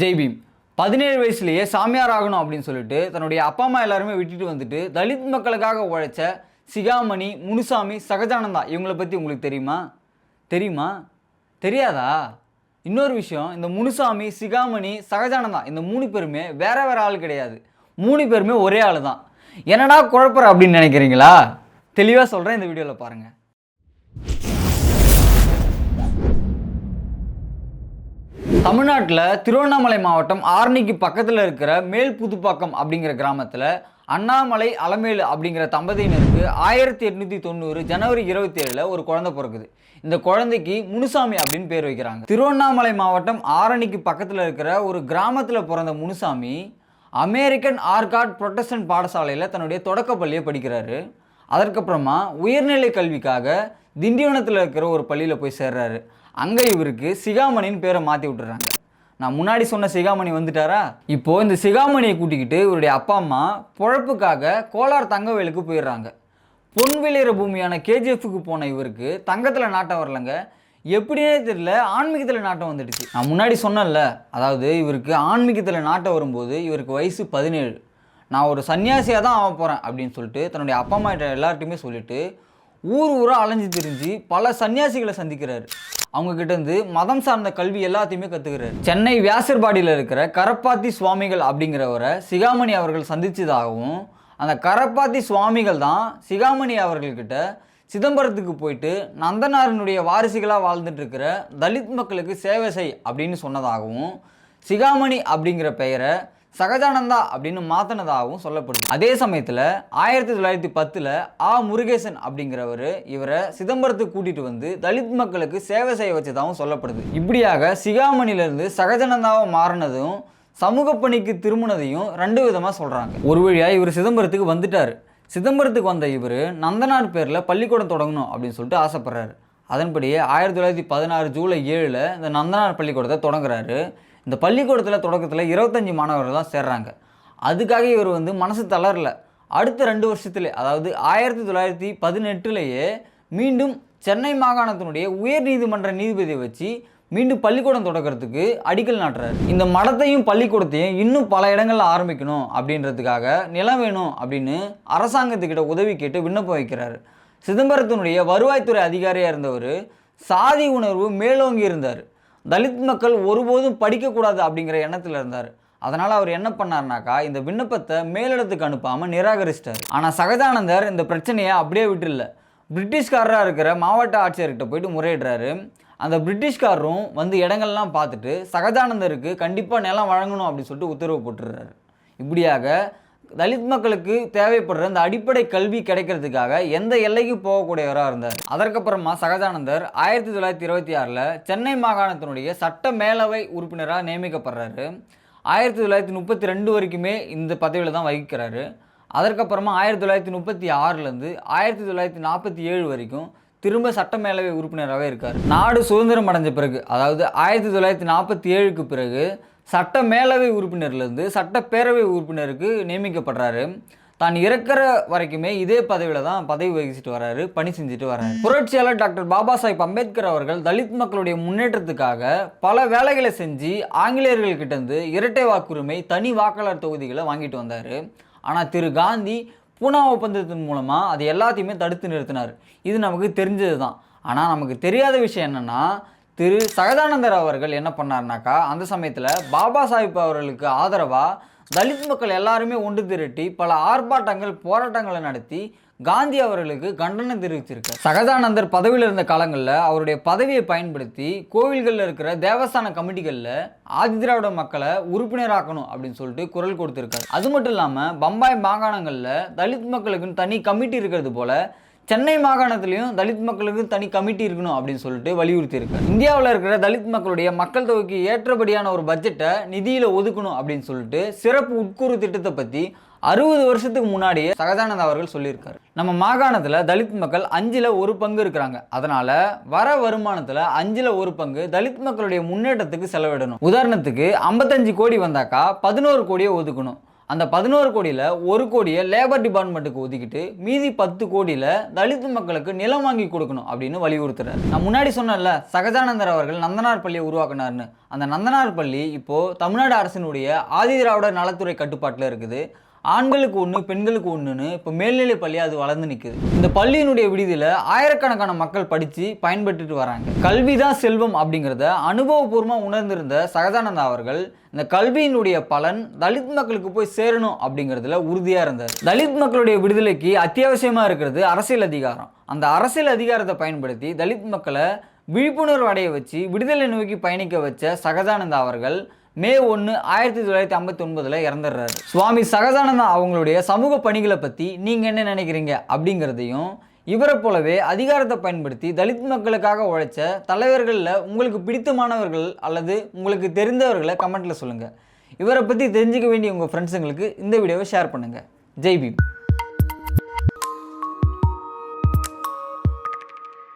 ஜெய்பீம். பதினேழு வயசுலேயே சாமியார் ஆகணும் அப்படின்னு சொல்லிட்டு தன்னுடைய அப்பா அம்மா எல்லாருமே விட்டுட்டு வந்துட்டு தலித் மக்களுக்காக உழைச்ச சிகாமணி முனுசாமி சகஜானந்தா இவங்களை பற்றி உங்களுக்கு தெரியுமா? தெரியுமா? தெரியாதா? இன்னொரு விஷயம் இந்த முனுசாமி சிகாமணி சகஜானந்தா இந்த மூணு பேருமே வேற வேற ஆள் கிடையாது. மூணு பேருமே ஒரே ஆள் தான் என்னடா குழப்பற அப்படின்னு நினைக்கிறீங்களா? தெளிவாக சொல்கிறேன் இந்த வீடியோவில் பாருங்கள் தமிழ்நாட்டில் திருவண்ணாமலை மாவட்டம் ஆரணிக்கு பக்கத்தில் இருக்கிற மேல் புதுப்பாக்கம் அப்படிங்கிற கிராமத்தில் அண்ணாமலை அலமேலு அப்படிங்கிற தம்பதியினருக்கு ஆயிரத்தி எட்நூற்றி தொண்ணூறு ஜனவரி இருபத்தி ஏழில் ஒரு குழந்தை பிறக்குது. இந்த குழந்தைக்கு முனுசாமி அப்படின்னு பேர் வைக்கிறாங்க. திருவண்ணாமலை மாவட்டம் ஆரணிக்கு பக்கத்தில் இருக்கிற ஒரு கிராமத்தில் பிறந்த முனுசாமி அமெரிக்கன் ஆர்காட் புரொட்டஸ்டன்ட் பாடசாலையில் தன்னுடைய தொடக்கப்பள்ளியை படிக்கிறாரு. அதற்கப்புறமா உயர்நிலை கல்விக்காக திண்டிவனத்தில் இருக்கிற ஒரு பள்ளியில் போய் சேர்றாரு. அங்கே இவருக்கு சிகாமணின்னு பேரை மாற்றி விட்டுறாங்க. நான் முன்னாடி சொன்ன சிகாமணி வந்துட்டாரா? இப்போ இந்த சிகாமணியை கூட்டிக்கிட்டு இவருடைய அப்பா அம்மா பொழப்புக்காக கோலார் தங்கவேலுக்கு போயிடுறாங்க. பொன் விளையிற பூமியான கேஜிஎஃப்க்கு போன இவருக்கு தங்கத்தில் நாட்டம் வரலங்க. எப்படியே தெரியல ஆன்மீகத்தில் நாட்டம் வந்துடுச்சு. நான் முன்னாடி சொன்னேன்ல அதாவது இவருக்கு ஆன்மீகத்தில் நாட்டம் வரும்போது இவருக்கு வயசு பதினேழு. நான் ஒரு சன்னியாசியாக தான் ஆக போகிறேன் அப்படின்னு சொல்லிட்டு தன்னுடைய அப்பா அம்மா எல்லார்ட்டையுமே சொல்லிட்டு ஊர் ஊராக அலைஞ்சு திரிஞ்சு பல சன்னியாசிகளை சந்திக்கிறாரு. அவங்க இருந்து மதம் சார்ந்த கல்வி எல்லாத்தையுமே கற்றுக்கிறார் சென்னை வியாசர்பாடியில் இருக்கிற கரப்பாத்தி சுவாமிகள் அப்படிங்கிறவரை சிகாமணி அவர்கள் சந்தித்ததாகவும் அந்த கரப்பாத்தி சுவாமிகள் தான் சிகாமணி அவர்கள்கிட்ட சிதம்பரத்துக்கு போயிட்டு நந்தனாரனுடைய வாரிசுகளாக வாழ்ந்துட்டுருக்கிற தலித் மக்களுக்கு சேவை செய் அப்படின்னு சொன்னதாகவும் சிகாமணி அப்படிங்கிற பெயரை சகஜானந்தா அப்படின்னு மாற்றினதாகவும் சொல்லப்படுது. அதே சமயத்தில் ஆயிரத்தி தொள்ளாயிரத்தி பத்தில் ஆ முருகேசன் அப்படிங்கிறவர் இவரை சிதம்பரத்துக்கு கூட்டிகிட்டு வந்து தலித் மக்களுக்கு சேவை செய்ய வச்சதாகவும் சொல்லப்படுது. இப்படியாக சிகாமணிலேருந்து சகஜானந்தாவை மாறினதும் சமூக பணிக்கு திரும்பினதையும் ரெண்டு விதமாக சொல்கிறாங்க ஒரு வழியாக இவர் சிதம்பரத்துக்கு வந்துட்டார். சிதம்பரத்துக்கு வந்த இவர் நந்தனார் பேரில் பள்ளிக்கூடம் தொடங்கணும் அப்படின்னு சொல்லிட்டு ஆசைப்படுறாரு. அதன்படியே ஆயிரத்தி தொள்ளாயிரத்தி பதினாறு ஜூலை ஏழில் இந்த நந்தனார் பள்ளிக்கூடத்தை தொடங்குறாரு. இந்த பள்ளிக்கூடத்தில் தொடக்கத்தில் இருபத்தஞ்சி மாணவர்கள் தான் சேர்றாங்க. அதுக்காக இவர் வந்து மனசு தளரல. அடுத்த ரெண்டு வருஷத்துல அதாவது ஆயிரத்தி தொள்ளாயிரத்தி பதினெட்டுலேயே மீண்டும் சென்னை மாகாணத்தினுடைய உயர் நீதிமன்ற நீதிபதியை வச்சு மீண்டும் பள்ளிக்கூடம் தொடக்கிறதுக்கு அடிக்கல் நாட்டுறாரு. இந்த மடத்தையும் பள்ளிக்கூடத்தையும் இன்னும் பல இடங்களில் ஆரம்பிக்கணும் அப்படின்றதுக்காக நிலம் வேணும் அப்படின்னு அரசாங்கத்துக்கிட்ட உதவி கேட்டு விண்ணப்பம் வைக்கிறாரு. சிதம்பரத்தினுடைய வருவாய்த்துறை அதிகாரியாக இருந்தவர் சாதி உணர்வு மேலோங்கி இருந்தார். தலித் மக்கள் ஒருபோதும் படிக்கக்கூடாது அப்படிங்கிற எண்ணத்தில் இருந்தார். அதனால் அவர் என்ன பண்ணார்னாக்கா இந்த விண்ணப்பத்தை மேலிடத்துக்கு அனுப்பாமல் நிராகரிச்சிட்டார். ஆனால் சகஜானந்தர் இந்த பிரச்சனையை அப்படியே விட்டுல பிரிட்டிஷ்காரராக இருக்கிற மாவட்ட ஆட்சியர்கிட்ட போயிட்டு முறையிடுறாரு. அந்த பிரிட்டிஷ்காரரும் வந்து இடங்கள்லாம் பார்த்துட்டு சகஜானந்தருக்கு கண்டிப்பாக நிலம் வழங்கணும் அப்படின்னு சொல்லிட்டு உத்தரவு போட்டுடுறாரு. இப்படியாக தலித் மக்களுக்கு தேவைப்படுற அந்த அடிப்படை கல்வி கிடைக்கிறதுக்காக எந்த எல்லைக்கு போகக்கூடியவராக இருந்தார்? அதற்கப்புறமா சகஜானந்தர் ஆயிரத்தி தொள்ளாயிரத்தி இருபத்தி ஆறில் சென்னை மாகாணத்தினுடைய சட்ட மேலவை உறுப்பினராக நியமிக்கப்படுறாரு. ஆயிரத்தி தொள்ளாயிரத்தி முப்பத்தி ரெண்டு வரைக்குமே இந்த பதவியில் தான் வகிக்கிறாரு. அதற்கப்புறமா ஆயிரத்தி தொள்ளாயிரத்தி முப்பத்தி ஆறுலேருந்து ஆயிரத்தி தொள்ளாயிரத்தி நாற்பத்தி ஏழு வரைக்கும் திரும்ப சட்ட மேலவை உறுப்பினராகவே இருக்கார். நாடு சுதந்திரம் அடைஞ்ச பிறகு அதாவது ஆயிரத்தி தொள்ளாயிரத்தி நாற்பத்தி ஏழுக்கு பிறகு சட்ட மேலவை உறுப்பினர்லேருந்து சட்டப்பேரவை உறுப்பினருக்கு நியமிக்கப்படுறாரு. தான் இறக்கிற வரைக்குமே இதே பதவியில் தான் பதவி வகிச்சுட்டு வராரு பணி செஞ்சுட்டு வராரு. புரட்சியாளர் டாக்டர் பாபா சாஹிப் அம்பேத்கர் அவர்கள் தலித் மக்களுடைய முன்னேற்றத்துக்காக பல வேலைகளை செஞ்சு ஆங்கிலேயர்கள் இரட்டை வாக்குரிமை தனி வாக்காளர் தொகுதிகளை வாங்கிட்டு வந்தார். ஆனால் திரு காந்தி பூனா ஒப்பந்தத்தின் மூலமாக அது எல்லாத்தையுமே தடுத்து நிறுத்தினார். இது நமக்கு தெரிஞ்சது தான் ஆனால் நமக்கு தெரியாத விஷயம் என்னென்னா திரு சகதானந்தர் அவர்கள் என்ன பண்ணார்னாக்கா அந்த சமயத்தில் பாபா சாஹிப் அவர்களுக்கு ஆதரவாக தலித் மக்கள் எல்லாருமே ஒன்று திரட்டி பல ஆர்ப்பாட்டங்கள் போராட்டங்களை நடத்தி காந்தி அவர்களுக்கு கண்டனம் தெரிவிச்சிருக்கார் சகதானந்தர் பதவியில் இருந்த காலங்களில் அவருடைய பதவியை பயன்படுத்தி கோவில்களில் இருக்கிற தேவஸ்தான கமிட்டிகளில் ஆதிதிராவிட மக்களை உறுப்பினராக்கணும் அப்படின்னு சொல்லிட்டு குரல் கொடுத்திருக்காரு. அது மட்டும் இல்லாமல் பம்பாய் மாகாணங்களில் தலித் மக்களுக்குன்னு தனி கமிட்டி இருக்கிறது போல சென்னை மாகாணத்திலையும் தலித் மக்களுக்கு தனி கமிட்டி இருக்கணும் அப்படின்னு சொல்லிட்டு வலியுறுத்தி இருக்கு இந்தியாவில் இருக்கிற தலித் மக்களுடைய மக்கள் தொகைக்கு ஏற்றபடியான ஒரு பட்ஜெட்டை நிதியில் ஒதுக்கணும் அப்படின்னு சொல்லிட்டு சிறப்பு உட்கூறு திட்டத்தை பற்றி அறுபது வருஷத்துக்கு முன்னாடியே சகஜானந்த அவர்கள் சொல்லியிருக்காரு. நம்ம மாகாணத்தில் தலித் மக்கள் அஞ்சில் ஒரு பங்கு இருக்கிறாங்க. அதனால வர வருமானத்தில் அஞ்சில் ஒரு பங்கு தலித் மக்களுடைய முன்னேற்றத்துக்கு செலவிடணும். உதாரணத்துக்கு ஐம்பத்தஞ்சு கோடி வந்தாக்கா பதினோரு கோடியை ஒதுக்கணும். அந்த பதினோரு கோடியில் ஒரு கோடியை லேபர் டிபார்ட்மெண்ட்டுக்கு ஒதுக்கிட்டு மீதி பத்து கோடியில் தலித் மக்களுக்கு நிலம் வாங்கி கொடுக்கணும் அப்படின்னு வலியுறுத்துறாரு. நான் முன்னாடி சொன்னேன்ல சகஜானந்தர் அவர்கள் நந்தனார் பள்ளியை உருவாக்குனார்னு அந்த நந்தனார் பள்ளி இப்போது தமிழ்நாடு அரசினுடைய ஆதிதிராவிடர் நலத்துறை கட்டுப்பாட்டில் இருக்குது. ஆண்களுக்கு ஒன்று பெண்களுக்கு ஒன்றுன்னு இப்போ மேல்நிலை பள்ளி அது வளர்ந்து நிற்குது இந்த பள்ளியினுடைய விடுதியில் ஆயிரக்கணக்கான மக்கள் படித்து பயன்பெற்றுட்டு வராங்க. கல்வி தான் செல்வம் அப்படிங்கிறத அனுபவபூர்வமாக உணர்ந்திருந்த சகதானந்தா அவர்கள் இந்த கல்வியினுடைய பலன் தலித் மக்களுக்கு போய் சேரணும் அப்படிங்கிறதுல உறுதியாக இருந்தார். தலித் மக்களுடைய விடுதலைக்கு அத்தியாவசியமாக இருக்கிறது அரசியல் அதிகாரம். அந்த அரசியல் அதிகாரத்தை பயன்படுத்தி தலித் மக்களை விழிப்புணர்வு அடைய வச்சு விடுதலை நோக்கி பயணிக்க வச்ச சகதானந்தா அவர்கள் மே ஒன்று ஆயிரத்தி தொள்ளாயிரத்தி ஐம்பத்தி ஒன்பதில் இறந்துடுறாரு. சுவாமி சகஜானந்தா அவங்களுடைய சமூக பணிகளை பற்றி நீங்கள் என்ன நினைக்கிறீங்க அப்படிங்கிறதையும் இவரை போலவே அதிகாரத்தை பயன்படுத்தி தலித் மக்களுக்காக உழைச்ச தலைவர்களில் உங்களுக்கு பிடித்தமானவர்கள் அல்லது உங்களுக்கு தெரிந்தவர்களை கமெண்ட்டில் சொல்லுங்கள் இவரை பற்றி தெரிஞ்சுக்க வேண்டிய உங்கள் ஃப்ரெண்ட்ஸுங்களுக்கு இந்த வீடியோவை ஷேர் பண்ணுங்கள் ஜெய் பீம்.